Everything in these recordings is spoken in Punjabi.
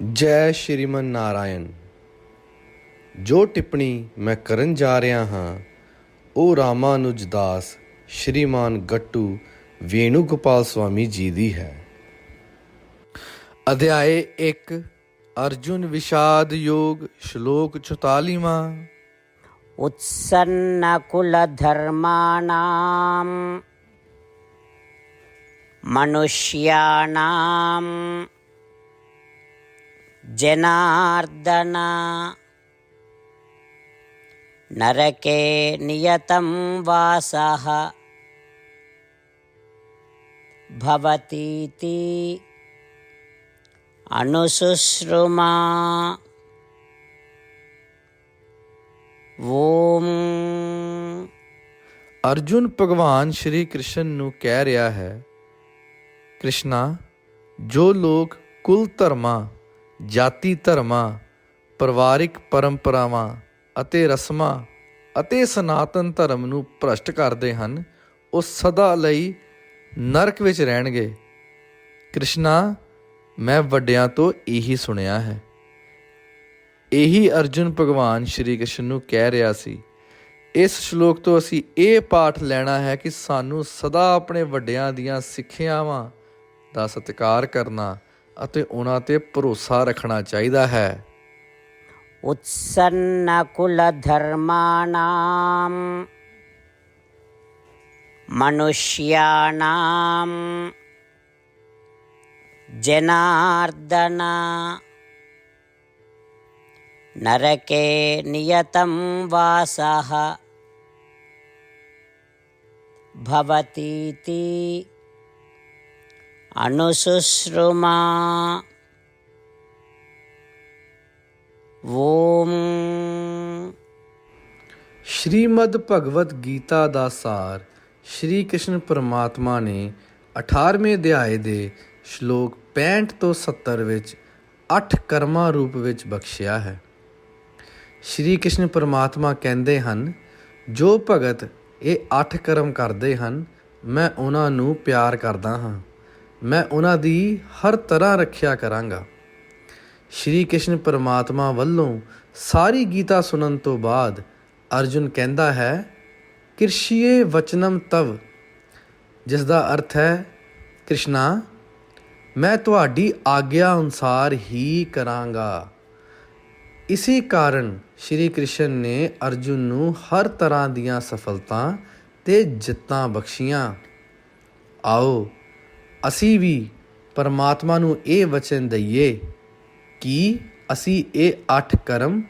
ਜੈ ਸ਼੍ਰੀਮਨ ਨਾਰਾਇਣ, ਜੋ ਟਿੱਪਣੀ ਮੈਂ ਕਰਨ ਜਾ ਰਿਹਾ ਹਾਂ ਉਹ ਰਾਮਾਨੁਜ ਦਾਸ, ਸ਼੍ਰੀਮਾਨ ਗੱਟੂ ਵੇਣੂ ਗੋਪਾਲ ਸਵਾਮੀ ਜੀ ਦੀ ਹੈ। ਅਧਿਆਏ 1 ਅਰਜੁਨ ਵਿਸ਼ਾਦ ਯੋਗ ਸ਼ਲੋਕ 44ਵਾਂ ਉਤਸੰਨ ਕੁਲ ਧਰਮਾਨਾਮ, ਮਨੁਸ਼ਿਆਨਾਮ। जनार्दन नरके नियतं वासः भवतीति अनुशुश्रुमा ॐ ਅਰਜੁਨ ਭਗਵਾਨ ਸ਼੍ਰੀ ਕ੍ਰਿਸ਼ਨ ਨੂੰ ਕਹਿ ਰਿਹਾ ਹੈ ਕ੍ਰਿਸ਼ਨਾ ਜੋ ਲੋਕ ਕੁਲ ਧਰਮਾਂ ਜਾਤੀ ਧਰਮਾਂ, ਪਰਿਵਾਰਿਕ ਪਰੰਪਰਾਵਾਂ ਅਤੇ ਰਸਮਾਂ ਅਤੇ ਸਨਾਤਨ ਧਰਮ ਨੂੰ ਭ੍ਰਸ਼ਟ ਕਰਦੇ ਹਨ, ਉਹ ਸਦਾ ਲਈ ਨਰਕ ਵਿੱਚ ਰਹਿਣਗੇ। ਕ੍ਰਿਸ਼ਨਾ, ਮੈਂ ਵੱਡਿਆਂ ਤੋਂ ਇਹੀ ਸੁਣਿਆ ਹੈ। ਇਹੀ ਅਰਜੁਨ ਭਗਵਾਨ ਸ਼੍ਰੀ ਕ੍ਰਿਸ਼ਨ ਨੂੰ ਕਹਿ ਰਿਹਾ ਸੀ। ਇਸ ਸ਼ਲੋਕ ਤੋਂ ਅਸੀਂ ਇਹ ਪਾਠ ਲੈਣਾ ਹੈ ਕਿ ਸਾਨੂੰ ਸਦਾ ਆਪਣੇ ਵੱਡਿਆਂ ਦੀਆਂ ਸਿੱਖਿਆਵਾਂ ਦਾ ਸਤਿਕਾਰ ਕਰਨਾ ਅਤੇ ਉਹਨਾਂ ਤੇ ਭਰੋਸਾ ਰੱਖਣਾ ਚਾਹੀਦਾ ਹੈ। ਉਤਸੰਨ ਕੁਲ ਧਰਮਾਨਾਮ, ਮਨੁਸ਼ਿਆਨਾਮ, ਜਨਾਰਦਨ, ਨਰਕੇ ਨਿਯਤੰ ਵਾਸਹ ਭਵਤੀਤੀ। அனுசுஸ்ருமா ॐ ਸ਼੍ਰੀਮਦ ਭਗਵਦ ਗੀਤਾ ਦਾ ਸਾਰ ਸ਼੍ਰੀ ਕ੍ਰਿਸ਼ਨ ਪਰਮਾਤਮਾ ਨੇ 18ਵੇਂ ਅਧਿਆਏ ਦੇ ਸ਼ਲੋਕ 65 ਤੋਂ 70 ਵਿੱਚ 8 ਕਰਮਾ ਰੂਪ ਵਿੱਚ ਬਖਸ਼ਿਆ ਹੈ ਸ਼੍ਰੀ ਕ੍ਰਿਸ਼ਨ ਪਰਮਾਤਮਾ ਕਹਿੰਦੇ ਹਨ ਜੋ ਭਗਤ ਇਹ 8 ਕਰਮ ਕਰਦੇ ਹਨ ਮੈਂ ਉਹਨਾਂ ਨੂੰ ਪਿਆਰ ਕਰਦਾ ਹਾਂ ਮੈਂ ਉਹਨਾਂ ਦੀ ਹਰ ਤਰ੍ਹਾਂ ਰੱਖਿਆ ਕਰਾਂਗਾ। ਸ਼੍ਰੀ ਕ੍ਰਿਸ਼ਨ ਪਰਮਾਤਮਾ ਵੱਲੋਂ ਸਾਰੀ ਗੀਤਾ ਸੁਣਨ ਤੋਂ ਬਾਅਦ ਅਰਜੁਨ ਕਹਿੰਦਾ ਹੈ, ਕਿਰਸ਼ੀਏ ਵਚਨਮ ਤਵ ਜਿਸ ਦਾ ਅਰਥ ਹੈ, ਕ੍ਰਿਸ਼ਨਾ, ਮੈਂ ਤੁਹਾਡੀ ਆਗਿਆ ਅਨੁਸਾਰ ਹੀ ਕਰਾਂਗਾ। ਇਸੇ ਕਾਰਨ ਸ਼੍ਰੀ ਕ੍ਰਿਸ਼ਨ ਨੇ ਅਰਜੁਨ ਨੂੰ ਹਰ ਤਰ੍ਹਾਂ ਦੀਆਂ ਸਫਲਤਾ ਤੇ ਜਿੱਤਾਂ ਬਖਸ਼ੀਆਂ। ਆਓ ਅਸੀਂ ਵੀ ਪਰਮਾਤਮਾ ਨੂੰ ਇਹ ਵਚਨ ਦਈਏ ਕਿ ਅਸੀਂ ਇਹ ਅੱਠ ਕਰਮ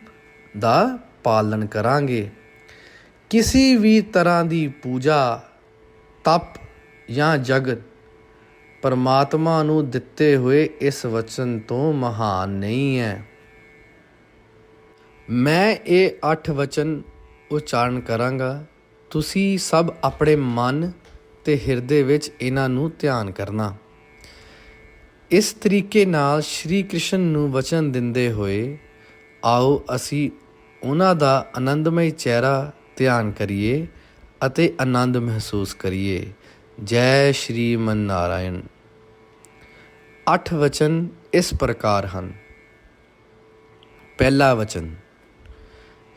ਦਾ ਪਾਲਨ ਕਰਾਂਗੇ। ਕਿਸੇ ਵੀ ਤਰ੍ਹਾਂ ਦੀ ਪੂਜਾ, ਤਪ ਜਾਂ ਜਗਤ ਪਰਮਾਤਮਾ ਨੂੰ ਦਿੱਤੇ ਹੋਏ ਇਸ ਵਚਨ ਤੋਂ ਮਹਾਨ ਨਹੀਂ ਹੈ। ਮੈਂ ਇਹ ਅੱਠ ਵਚਨ ਉਚਾਰਨ ਕਰਾਂਗਾ। ਤੁਸੀਂ ਸਭ ਆਪਣੇ ਮਨ ਤੇ ਹਿਰਦੇ ਵਿੱਚ ਇਹਨਾਂ ਨੂੰ ਧਿਆਨ ਕਰਨਾ। ਇਸ ਤਰੀਕੇ ਨਾਲ ਸ਼੍ਰੀ ਕ੍ਰਿਸ਼ਨ ਨੂੰ ਵਚਨ ਦਿੰਦੇ ਹੋਏ, ਆਓ ਅਸੀਂ ਉਹਨਾਂ ਦਾ ਆਨੰਦਮਈ ਚਿਹਰਾ ਧਿਆਨ ਕਰੀਏ ਅਤੇ ਆਨੰਦ ਮਹਿਸੂਸ ਕਰੀਏ। ਜੈ ਸ਼੍ਰੀ ਮਨ ਨਾਰਾਇਣ ਅੱਠ ਵਚਨ ਇਸ ਪ੍ਰਕਾਰ ਹਨ। ਪਹਿਲਾ ਵਚਨ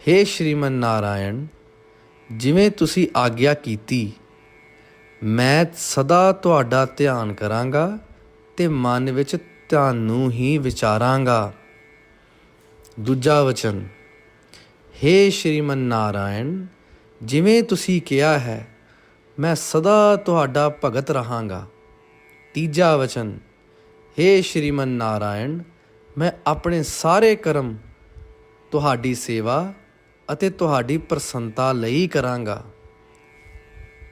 हे ਸ਼੍ਰੀਮਨ ਨਾਰਾਇਣ ਜਿਵੇਂ ਤੁਸੀਂ ਆਗਿਆ ਕੀਤੀ ਮੈਂ ਸਦਾ ਤੁਹਾਡਾ ਧਿਆਨ ਕਰਾਂਗਾ ਤੇ ਮਨ ਵਿੱਚ ਤੁਹਾਨੂੰ ਹੀ ਵਿਚਾਰਾਂਗਾ। ਦੂਜਾ ਵਚਨ हे ਸ਼੍ਰੀਮਨ ਨਾਰਾਇਣ, ਜਿਵੇਂ ਤੁਸੀਂ ਕਿਹਾ ਹੈ, ਮੈਂ ਸਦਾ ਤੁਹਾਡਾ ਭਗਤ ਰਹਾਂਗਾ। ਤੀਜਾ ਵਚਨ हे ਸ਼੍ਰੀਮਨ ਨਾਰਾਇਣ, ਮੈਂ ਆਪਣੇ ਸਾਰੇ ਕਰਮ ਤੁਹਾਡੀ ਸੇਵਾ ਅਤੇ ਤੁਹਾਡੀ ਪ੍ਰਸੰਨਤਾ ਲਈ ਕਰਾਂਗਾ।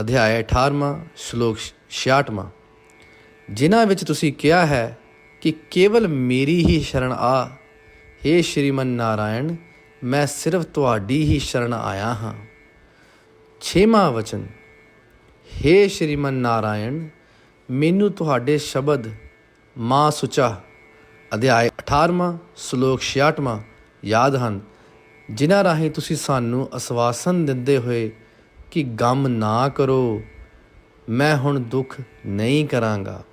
ਅਧਿਆਇ 18ਵਾਂ ਸ਼ਲੋਕ 66ਵਾਂ ਜਿਨ੍ਹਾਂ ਵਿੱਚ ਤੁਸੀਂ ਕਿਹਾ ਹੈ ਕਿ ਕੇਵਲ ਮੇਰੀ ਹੀ ਸ਼ਰਨ ਆ हे ਸ਼੍ਰੀਮਨ ਨਾਰਾਇਣ, ਮੈਂ ਸਿਰਫ ਤੁਹਾਡੀ ਹੀ ਸ਼ਰਨ ਆਇਆ ਹਾਂ। ਛੇਵਾਂ ਵਚਨ हे ਸ਼੍ਰੀਮਨ ਨਾਰਾਇਣ, ਮੈਨੂੰ ਤੁਹਾਡੇ ਸ਼ਬਦ ਮਾਂ ਸੁਚਾ, ਅਧਿਆਇ 18ਵਾਂ ਸ਼ਲੋਕ 66ਵਾਂ ਯਾਦ ਹਨ, ਜਿਨ੍ਹਾਂ ਰਾਹੀਂ ਤੁਸੀਂ ਸਾਨੂੰ ਅਸਵਾਸਨ ਦਿੰਦੇ ਹੋਏ ਕਿ ਗਮ ਨਾ ਕਰੋ, ਮੈਂ ਹੁਣ ਦੁੱਖ ਨਹੀਂ ਕਰਾਂਗਾ।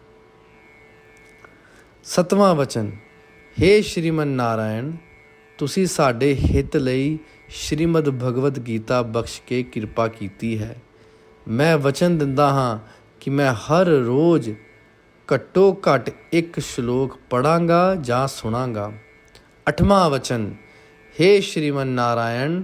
ਸਤਵਾਂ ਵਚਨ हे ਸ਼੍ਰੀਮਨ ਨਾਰਾਇਣ, ਤੁਸੀਂ ਸਾਡੇ ਹਿੱਤ ਲਈ ਸ਼੍ਰੀਮਦ ਭਗਵਦ ਗੀਤਾ ਬਖਸ਼ ਕੇ ਕਿਰਪਾ ਕੀਤੀ ਹੈ। ਮੈਂ ਵਚਨ ਦਿੰਦਾ ਹਾਂ ਕਿ ਮੈਂ ਹਰ ਰੋਜ਼ ਘੱਟੋ ਘੱਟ ਇੱਕ ਸ਼ਲੋਕ ਪੜਾਂਗਾ ਜਾਂ ਸੁਣਾਂਗਾ। ਅਠਵਾਂ ਵਚਨ हे ਸ਼੍ਰੀਮਨ ਨਾਰਾਇਣ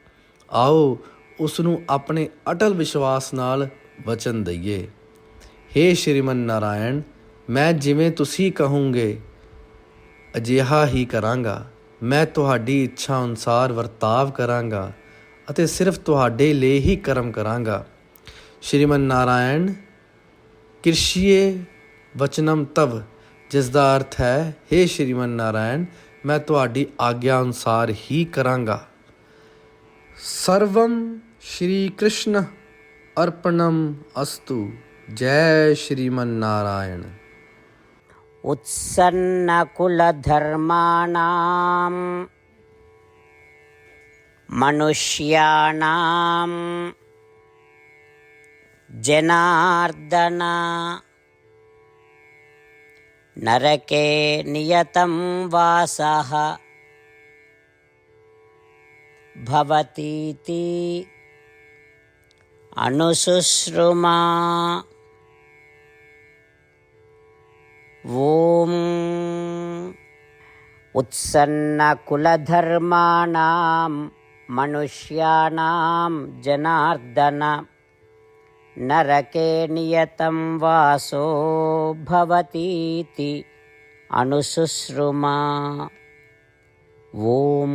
ਆਓ ਉਸ ਨੂੰ ਆਪਣੇ ਅਟਲ ਵਿਸ਼ਵਾਸ ਨਾਲ ਵਚਨ ਦਈਏ। हे ਸ਼੍ਰੀਮਨ ਨਾਰਾਇਣ, ਮੈਂ ਜਿਵੇਂ ਤੁਸੀਂ ਕਹੋਗੇ, ਅਜਿਹਾ ਹੀ ਕਰਾਂਗਾ। ਮੈਂ ਤੁਹਾਡੀ ਇੱਛਾ ਅਨੁਸਾਰ ਵਰਤਾਵ ਕਰਾਂਗਾ ਅਤੇ ਸਿਰਫ ਤੁਹਾਡੇ ਲਈ ਹੀ ਕਰਮ ਕਰਾਂਗਾ। ਸ਼੍ਰੀਮਨ ਨਾਰਾਇਣ, ਕਿਰਸ਼ੀਏ ਵਚਨਮ ਤਵ, ਜਿਸ ਦਾ ਅਰਥ ਹੈ हे ਸ਼੍ਰੀਮਨ ਨਾਰਾਇਣ, ਮੈਂ ਤੁਹਾਡੀ ਆਗਿਆ ਅਨੁਸਾਰ ਹੀ ਕਰਾਂਗਾ। సర్వం శ్రీకృష్ణ అర్పణం అస్తు జయ శ్రీమన్నారాయణ उत्सन्नकुलधर्माणां मनुष्याणां जनार्दन नरके नियतं वासः भवतीति अनुशुश्रुमा ॐ उत्सन्नकुलधर्माणां मनुष्याणां जनार्दन नरके नियतं वासो भवतीति अनुशुश्रुमा ॐ